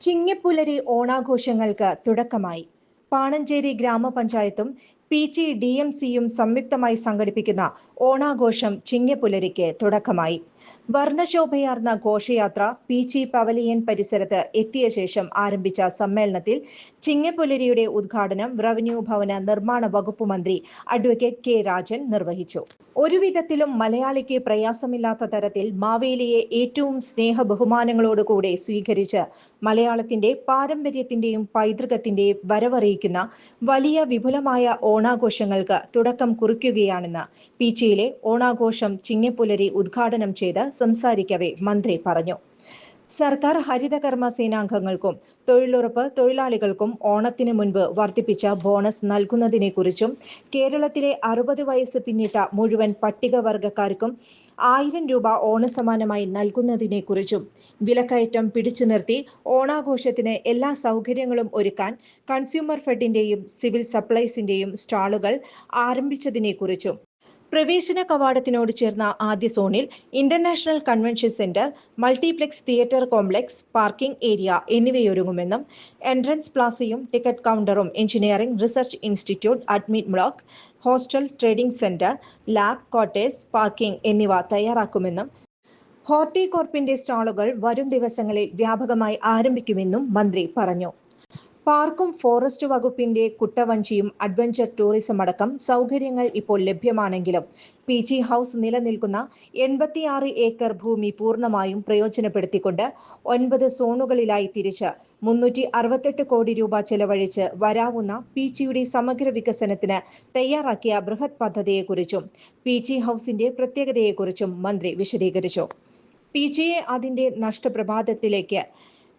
ചിങ്ങപ്പുലരി ഓണാഘോഷങ്ങൾക്ക് തുടക്കമായി. പാണഞ്ചേരി ഗ്രാമപഞ്ചായത്തും പി ജി ഡി എം സിയും സംയുക്തമായി സംഘടിപ്പിക്കുന്ന ഓണാഘോഷം ചിങ്ങപ്പുലരിക്ക് തുടക്കമായി. വർണശോഭയാർന്ന ഘോഷയാത്ര പി ജി പവലിയൻ പരിസരത്ത് എത്തിയ ശേഷം ആരംഭിച്ച സമ്മേളനത്തിൽ ചിങ്ങപ്പുലരിയുടെ ഉദ്ഘാടനം റവന്യൂ ഭവന നിർമ്മാണ വകുപ്പ് മന്ത്രി അഡ്വക്കേറ്റ് കെ രാജൻ നിർവഹിച്ചു. ഒരുവിധത്തിലും മലയാളിക്ക് പ്രയാസമില്ലാത്ത തരത്തിൽ മാവേലിയെ ഏറ്റവും സ്നേഹ ബഹുമാനങ്ങളോടുകൂടെ സ്വീകരിച്ച് മലയാളത്തിന്റെ പാരമ്പര്യത്തിന്റെയും പൈതൃകത്തിന്റെയും വരവറിയിക്കുന്ന വലിയ വിപുലമായ ഓണാഘോഷങ്ങൾക്ക് തുടക്കം കുറിക്കുകയാണെന്ന് പീച്ചിയിലെ ഓണാഘോഷം ചിങ്ങപ്പുലരി ഉദ്ഘാടനം ചെയ്ത് സംസാരിക്കവേ മന്ത്രി പറഞ്ഞു സർക്കാർ ഹരിതകർമ്മ സേനാംഗങ്ങൾക്കും തൊഴിലുറപ്പ് തൊഴിലാളികൾക്കും ഓണത്തിന് മുൻപ് വർദ്ധിപ്പിച്ച ബോണസ് നൽകുന്നതിനെക്കുറിച്ചും കേരളത്തിലെ അറുപത് വയസ്സ് പിന്നിട്ട മുഴുവൻ പട്ടികവർഗക്കാർക്കും ആയിരം രൂപ ഓണസമ്മാനമായി നൽകുന്നതിനെക്കുറിച്ചും വിലക്കയറ്റം പിടിച്ചു നിർത്തി ഓണാഘോഷത്തിന് എല്ലാ സൗകര്യങ്ങളും ഒരുക്കാൻ കൺസ്യൂമർ ഫെഡിന്റെയും സിവിൽ സപ്ലൈസിന്റെയും സ്റ്റാളുകൾ ആരംഭിച്ചതിനെക്കുറിച്ചും. പ്രവേശന കവാടത്തിനോട് ചേർന്ന ആദ്യ സോണിൽ international convention centre multiplex theatre complex parking area എന്നിവയൊരുങ്ങുമെന്നും entrance പ്ലാസയും ticket കൗണ്ടറും engineering research institute admit block hostel trading centre lab quarters parking എന്നിവ തയ്യാറാക്കുമെന്നും ഹോർട്ടികോർപ്പിന്റെ സ്റ്റാളുകൾ വരും ദിവസങ്ങളിൽ വ്യാപകമായി ആരംഭിക്കുമെന്നും മന്ത്രി പറഞ്ഞു. പാർക്കും ഫോറസ്റ്റ് വകുപ്പിന്റെ കുട്ടവഞ്ചിയും അഡ്വഞ്ചർ ടൂറിസം അടക്കം സൗകര്യങ്ങൾ ഇപ്പോൾ ലഭ്യമാണെങ്കിലും പി ജി ഹൗസ് നിലനിൽക്കുന്ന എൺപത്തിയാറ് ഏക്കർ ഭൂമി പൂർണമായും പ്രയോജനപ്പെടുത്തിക്കൊണ്ട് ഒൻപത് സോണുകളിലായി തിരിച്ച് മുന്നൂറ്റി അറുപത്തെട്ട് കോടി രൂപ ചെലവഴിച്ച് വരാവുന്ന പി ജിയുടെ സമഗ്ര വികസനത്തിന് തയ്യാറാക്കിയ ബൃഹത് പദ്ധതിയെക്കുറിച്ചും പി ജി ഹൗസിന്റെ പ്രത്യേകതയെക്കുറിച്ചും മന്ത്രി വിശദീകരിച്ചു. പി ജിയെ അതിന്റെ നഷ്ടപ്രഭാതത്തിലേക്ക്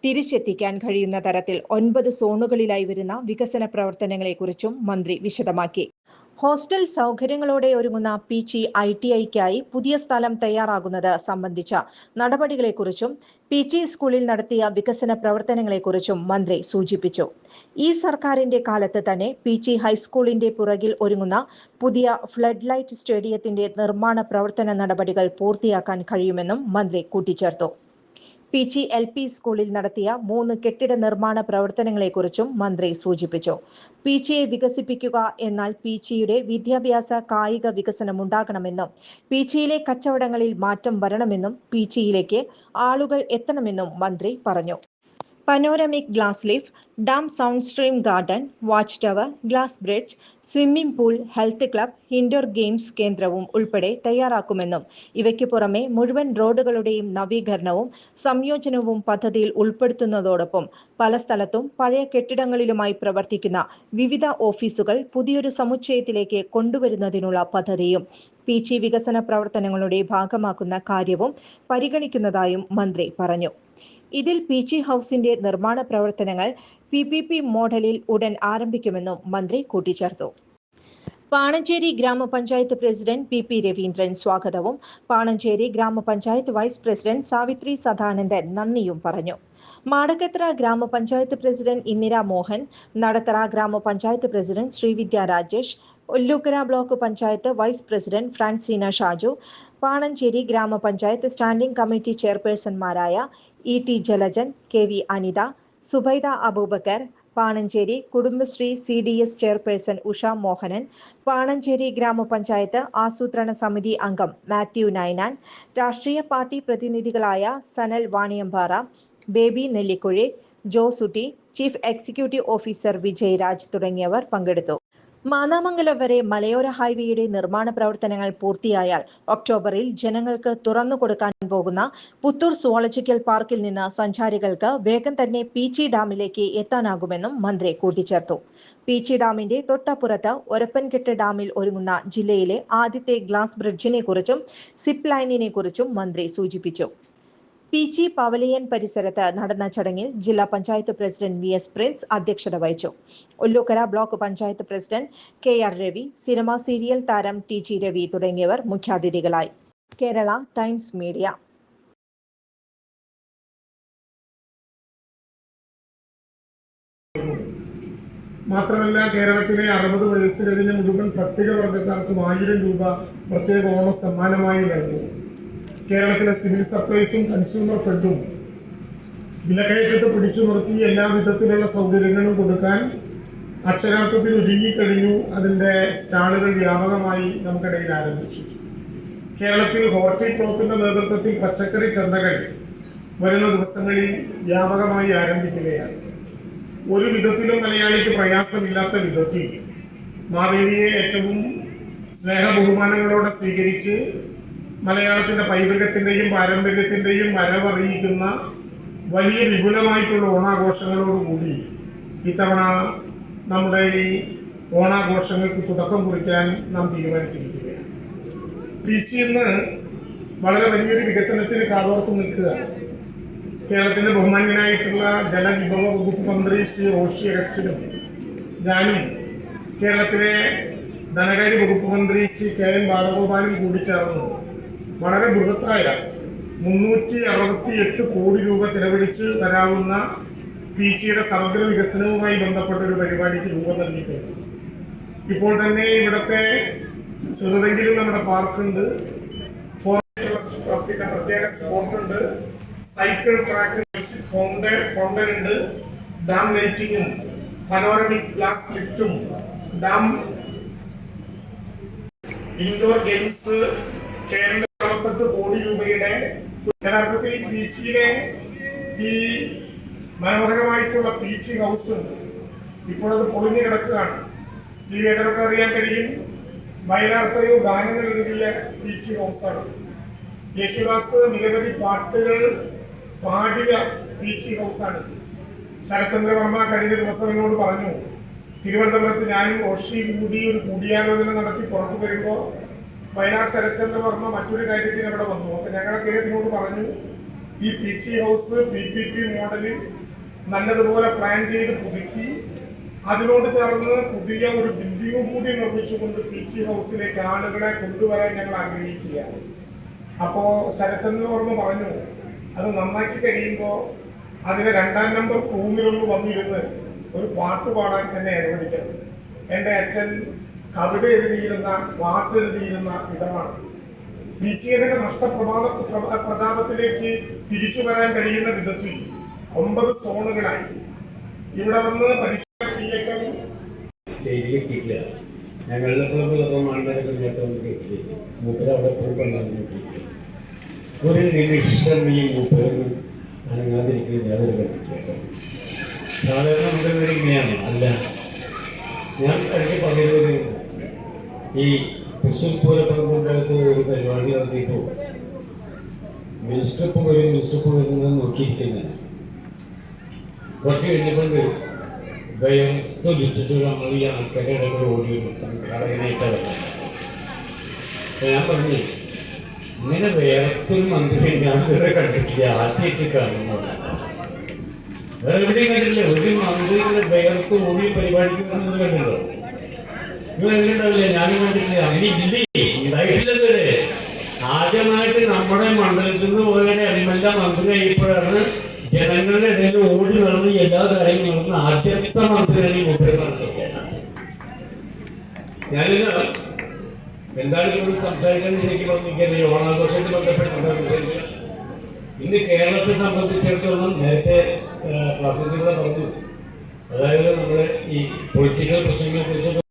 തിരിച്ചെത്തിക്കാൻ കഴിയുന്ന തരത്തിൽ ഒൻപത് സോണുകളിലായി വരുന്ന വികസന പ്രവർത്തനങ്ങളെക്കുറിച്ചും മന്ത്രി വിശദമാക്കി. ഹോസ്റ്റൽ സൗകര്യങ്ങളോടെ ഒരുങ്ങുന്ന പി ജി ഐ ടി ഐക്കായി പുതിയ സ്ഥലം തയ്യാറാകുന്നത് സംബന്ധിച്ച നടപടികളെക്കുറിച്ചും പി ജി സ്കൂളിൽ നടത്തിയ വികസന പ്രവർത്തനങ്ങളെക്കുറിച്ചും മന്ത്രി സൂചിപ്പിച്ചു. ഈ സർക്കാരിന്റെ കാലത്ത് തന്നെ പി ജി ഹൈസ്കൂളിന്റെ പുറകിൽ ഒരുങ്ങുന്ന പുതിയ ഫ്ലഡ് ലൈറ്റ് സ്റ്റേഡിയത്തിന്റെ നിർമ്മാണ പ്രവർത്തന നടപടികൾ പൂർത്തിയാക്കാൻ കഴിയുമെന്നും മന്ത്രി കൂട്ടിച്ചേർത്തു. പി ജി എൽ പി സ്കൂളിൽ നടത്തിയ മൂന്ന് കെട്ടിട നിർമ്മാണ പ്രവർത്തനങ്ങളെക്കുറിച്ചും മന്ത്രി സൂചിപ്പിച്ചു. പി ജിയെ വികസിപ്പിക്കുക എന്നാൽ പി ജിയുടെ വിദ്യാഭ്യാസ കായിക വികസനം ഉണ്ടാകണമെന്നും പി ജിയിലെ കച്ചവടങ്ങളിൽ മാറ്റം വരണമെന്നും പി ജിയിലേക്ക് ആളുകൾ എത്തണമെന്നും മന്ത്രി പറഞ്ഞു. Panoramic glass lift dam sound stream garden watch tower glass bridge swimming pool health club indoor games കേന്ദ്രവും ഉൾപ്പെടെ തയ്യാറാക്കുമെന്നും ഇവയ്ക്ക് പുറമെ മുഴുവൻ റോഡുകളുടെയും നവീകരണവും സംയോജനവും പദ്ധതിയിൽ ഉൾപ്പെടുത്തുന്നതോടൊപ്പം പല സ്ഥലത്തും പഴയ കെട്ടിടങ്ങളിലുമായി പ്രവർത്തിക്കുന്ന വിവിധ ഓഫീസുകൾ പുതിയൊരു സമുച്ചയത്തിലേക്ക് കൊണ്ടുവരുന്നതിനുള്ള പദ്ധതിയും പി ചി വികസന പ്രവർത്തനങ്ങളുടെ ഭാഗമാക്കുന്ന കാര്യവും പരിഗണിക്കുന്നതായും മന്ത്രി പറഞ്ഞു. ഇതിൽ പി ജി ഹൗസിന്റെ നിർമ്മാണ പ്രവർത്തനങ്ങൾ പി പി പി മോഡലിൽ ഉടൻ ആരംഭിക്കുമെന്നും മന്ത്രി കൂട്ടിച്ചേർത്തു. പാണഞ്ചേരി ഗ്രാമപഞ്ചായത്ത് പ്രസിഡന്റ് പി പി രവീന്ദ്രൻ സ്വാഗതവും. പാണഞ്ചേരി ഗ്രാമപഞ്ചായത്ത് വൈസ് പ്രസിഡന്റ് സാവിത്രി സദാനന്ദൻ നന്ദിയും പറഞ്ഞു. മാടക്കത്ര ഗ്രാമപഞ്ചായത്ത് പ്രസിഡന്റ് ഇന്ദിര മോഹൻ നടത്തറ ഗ്രാമപഞ്ചായത്ത് president Srividya Rajesh Ollukkara block panchayat vice president Francina Shaju Panancheri ഗ്രാമപഞ്ചായത്ത് standing committee ചെയർപേഴ്സൺമാരായ E T Jalajan K V Anitha Subaida Aboobacker Panancheri Kudumbashree C D S chairperson Usha Mohanan Panancheri ഗ്രാമപഞ്ചായത്ത് ആസൂത്രണ സമിതി അംഗം മാത്യു നൈനാൻ രാഷ്ട്രീയ party പ്രതിനിധികളായ Sanal Vaniyampara Baby Nellikuzhi Josutty chief executive officer Vijayaraj തുടങ്ങിയവർ പങ്കെടുത്തു. മാന്നാമംഗലം വരെ മലയോര ഹൈവേയുടെ നിർമ്മാണ പ്രവർത്തനങ്ങൾ പൂർത്തിയായാൽ ഒക്ടോബറിൽ ജനങ്ങൾക്ക് തുറന്നു കൊടുക്കാൻ പോകുന്ന പുത്തൂർ സുവോളജിക്കൽ പാർക്കിൽ നിന്ന് സഞ്ചാരികൾക്ക് വേഗം തന്നെ പീച്ചി ഡാമിലേക്ക് എത്താനാകുമെന്നും മന്ത്രി കൂട്ടിച്ചേർത്തു. പീച്ചി ഡാമിന്റെ തൊട്ടപ്പുറത്ത് ഒരപ്പൻകെട്ട് ഡാമിൽ ഒരുങ്ങുന്ന ജില്ലയിലെ ആദ്യത്തെ ഗ്ലാസ് ബ്രിഡ്ജിനെ കുറിച്ചും സിപ്പ് ലൈനിനെ കുറിച്ചും മന്ത്രി സൂചിപ്പിച്ചു. പി ജി പവലിയൻ പരിസരത്ത് നടന്ന ചടങ്ങിൽ ജില്ലാ panchayat president V S Prince അധ്യക്ഷത വഹിച്ചു. Ollukkara block panchayat president K R Ravi cinema serial താരം ടി ജി രവി തുടങ്ങിയവർ മുഖ്യാതിഥികളായി. Kerala Times media. മാത്രമല്ല കേരളത്തിലെ അറുപത് വയസ്സ് കഴിഞ്ഞ മുഴുവൻ പട്ടികവർഗക്കാർക്കും ആയിരം രൂപ പ്രത്യേക ഓണ സമ്മാനമായി നൽകും കേരളത്തിലെ സിവിൽ സപ്ലൈസും കൺസ്യൂമർ ഫെഡും വിലക്കയറ്റത്തെ പിടിച്ചു നിർത്തി എല്ലാ വിധത്തിലുള്ള സൗകര്യങ്ങളും കൊടുക്കാൻ അക്ഷരാർത്ഥത്തിൽ ഒരുങ്ങിക്കഴിഞ്ഞു അതിന്റെ സ്റ്റാളുകൾ വ്യാപകമായി നമുക്കിടയിൽ ആരംഭിച്ചു. കേരളത്തിൽ ഹോർട്ടിക്രോപ്പിന്റെ നേതൃത്വത്തിൽ പച്ചക്കറി ചന്തകൾ വരുന്ന ദിവസങ്ങളിൽ വ്യാപകമായി ആരംഭിക്കുകയാണ്. ഒരു വിധത്തിലും മലയാളിക്ക് പ്രയാസമില്ലാത്ത വിധത്തിൽ മാവേലിയെ ഏറ്റവും സ്നേഹബഹുമാനങ്ങളോടെ സ്വീകരിച്ച് മലയാളത്തിന്റെ പൈതൃകത്തിന്റെയും പാരമ്പര്യത്തിന്റെയും വരവറിയിക്കുന്ന വലിയ വിപുലമായിട്ടുള്ള ഓണാഘോഷങ്ങളോടുകൂടി ഇത്തവണ നമ്മുടെ ഈ ഓണാഘോഷങ്ങൾക്ക് തുടക്കം കുറിക്കാൻ നാം തീരുമാനിച്ചിരിക്കുകയാണ്. പിച്ചി ഇന്ന് വളരെ വലിയൊരു വികസനത്തിന് കാതോർത്ത് നിൽക്കുക. കേരളത്തിന്റെ ബഹുമാന്യനായിട്ടുള്ള ജലവിഭവ വകുപ്പ് മന്ത്രി ശ്രീ റോഷി അഗസ്റ്റിനും ഞാനും കേരളത്തിലെ ധനകാര്യ വകുപ്പ് മന്ത്രി ശ്രീ കെ എൻ ബാലഗോപാലും കൂടി ചേർന്ന് വളരെ ബൃഹത്തായ മുന്നൂറ്റി അറുപത്തി എട്ട് കോടി രൂപ ചെലവഴിച്ച് വരാവുന്ന പീച്ചിയുടെ സമഗ്ര വികസനവുമായി ബന്ധപ്പെട്ട ഒരു പരിപാടിക്ക് രൂപം നൽകിയിട്ടുണ്ട്. ഇപ്പോൾ തന്നെ ഇവിടുത്തെ ചെറുതെങ്കിലും നമ്മുടെ പാർക്കുണ്ട്. പ്രത്യേക സ്പോട്ട് ഉണ്ട്. സൈക്കിൾ ട്രാക്ക് ഫൗണ്ടൻ ഫൗണ്ടൻ ഉണ്ട്. ഡാം ലൈറ്റിങ്ങും പനോറമിക് ഗ്ലാസ് ലിഫ്റ്റും ഡാം ഇൻഡോർ ഗെയിംസ് കേന്ദ്ര അറുപത്തെട്ട് കോടി രൂപയുടെ യഥാർത്ഥത്തിൽ പീച്ചിയിലെ ഈ മനോഹരമായിട്ടുള്ള പീച്ച് ഹൗസ് ഇപ്പോഴത് പൊളിഞ്ഞു കിടക്കുകയാണ്. ഈ വേദനൊക്കെ അറിയാൻ കഴിയും വയനാർത്തയോ ഗാനങ്ങൾ എഴുതിയ പീച്ച് ഹൗസാണ് യേശുദാസ് നിരവധി പാട്ടുകൾ പാടിയ പീച്ച് ഹൗസാണ് ശരത്ചന്ദ്രവർമ്മ കഴിഞ്ഞ ദിവസം എന്നോട് പറഞ്ഞു തിരുവനന്തപുരത്ത് ഞാനും റോഷി കൂടി ഒരു കൂടിയാലോചന നടത്തി പുറത്തു വരുമ്പോൾ വയനാട് ശരത്ചന്ദ്ര വർമ്മ മറ്റൊരു കാര്യത്തിന് അവിടെ വന്നു. അപ്പൊ ഞങ്ങൾ അദ്ദേഹത്തിനോട് പറഞ്ഞു ഈ P G house P P P മോഡലിൽ നല്ലതുപോലെ പ്ലാൻ ചെയ്ത് പുതുക്കി. അതിനോട് ചേർന്ന് പുതിയ ഒരു ബിൽഡിംഗ് കൂടി നിർമ്മിച്ചുകൊണ്ട് പി ജി ഹൗസിലേക്ക് ആളുകളെ കൊണ്ടുവരാൻ ഞങ്ങൾ ആഗ്രഹിക്കുകയാണ്. അപ്പോ ശരത്ചന്ദ്ര വർമ്മ പറഞ്ഞു അത് നന്നാക്കി കഴിയുമ്പോൾ അതിന് രണ്ടാം നമ്പർ റൂമിലൊന്ന് വന്നിരുന്ന് ഒരു പാട്ട് പാടാൻ തന്നെ അനുവദിക്കണം. എന്റെ അച്ഛൻ കവിത എഴുതിയിരുന്ന പാട്ട് എഴുതിയിരുന്ന ഇടമാണ്. വിജയന നഷ്ടപ്രഭാത പ്രഭ- പ്രതാപത്തിലേക്ക് തിരിച്ചു വരാൻ കഴിയുന്ന വിധത്തിൽ ഒമ്പത് സോണുകളായി. ഇവിടെ വന്ന് കണ്ടിട്ടില്ല സാധാരണ അല്ല ഞാൻ ഇടയ്ക്ക് പറയുന്നത് ഈ തൃശ്ശൂർ പൂരപ്പറമ്പുണ്ടാകത്ത് ഒരു പരിപാടി നടത്തിയപ്പോൾ മിനിസ്റ്റർ പോയി മിനിസ്റ്റർ പോയി നോക്കിയിരിക്കുന്നത് കുറച്ച് കഴിഞ്ഞപ്പോൾ വേർത്തൊലിച്ചിട്ട് നമ്മൾ ഈ ആൾക്കാരുടെ ഇടയിൽ ഓടി വരും. സംഘാടകനായിട്ടല്ല ഞാൻ പറഞ്ഞു ഇങ്ങനെ വേർത്തൊരു മന്ത്രി ഞാൻ ഇതുവരെ കണ്ടിട്ടില്ല. ആദ്യമായിട്ട് കാണുന്നു വേറെ എവിടെയും കണ്ടിട്ടില്ല. ഒരു മന്ത്രി വേർത്ത് ഓടി പരിപാടിക്ക് വരുന്നത് കണ്ടല്ലോ നിങ്ങൾ ഞാനും കണ്ടിട്ടില്ല. അങ്ങനെ ഇല്ലേ ആദ്യമായിട്ട് നമ്മുടെ മണ്ഡലത്തിൽ നിന്ന് പോയ മന്ത്രി ആയപ്പോഴാണ് ജനങ്ങളുടെ ഇടയിൽ ഓടി നടന്ന് എല്ലാ കാര്യങ്ങളും ആദ്യത്തെ മന്ത്രിയാണ് നടന്നിരിക്കുന്നത് ഞാനിന്ന് എന്താണ് സംസാരിക്കാൻ എനിക്ക് തോന്നിക്കല്ലേ ഓണാഘോഷത്തിൽ ബന്ധപ്പെട്ട് ഇന്ന് കേരളത്തെ സംബന്ധിച്ചിടത്തോളം നേരത്തെ ക്ലാസ്സിൽ പറഞ്ഞു. അതായത് നമ്മുടെ ഈ പൊളിറ്റിക്കൽ പ്രശ്നങ്ങളെ കുറിച്ച്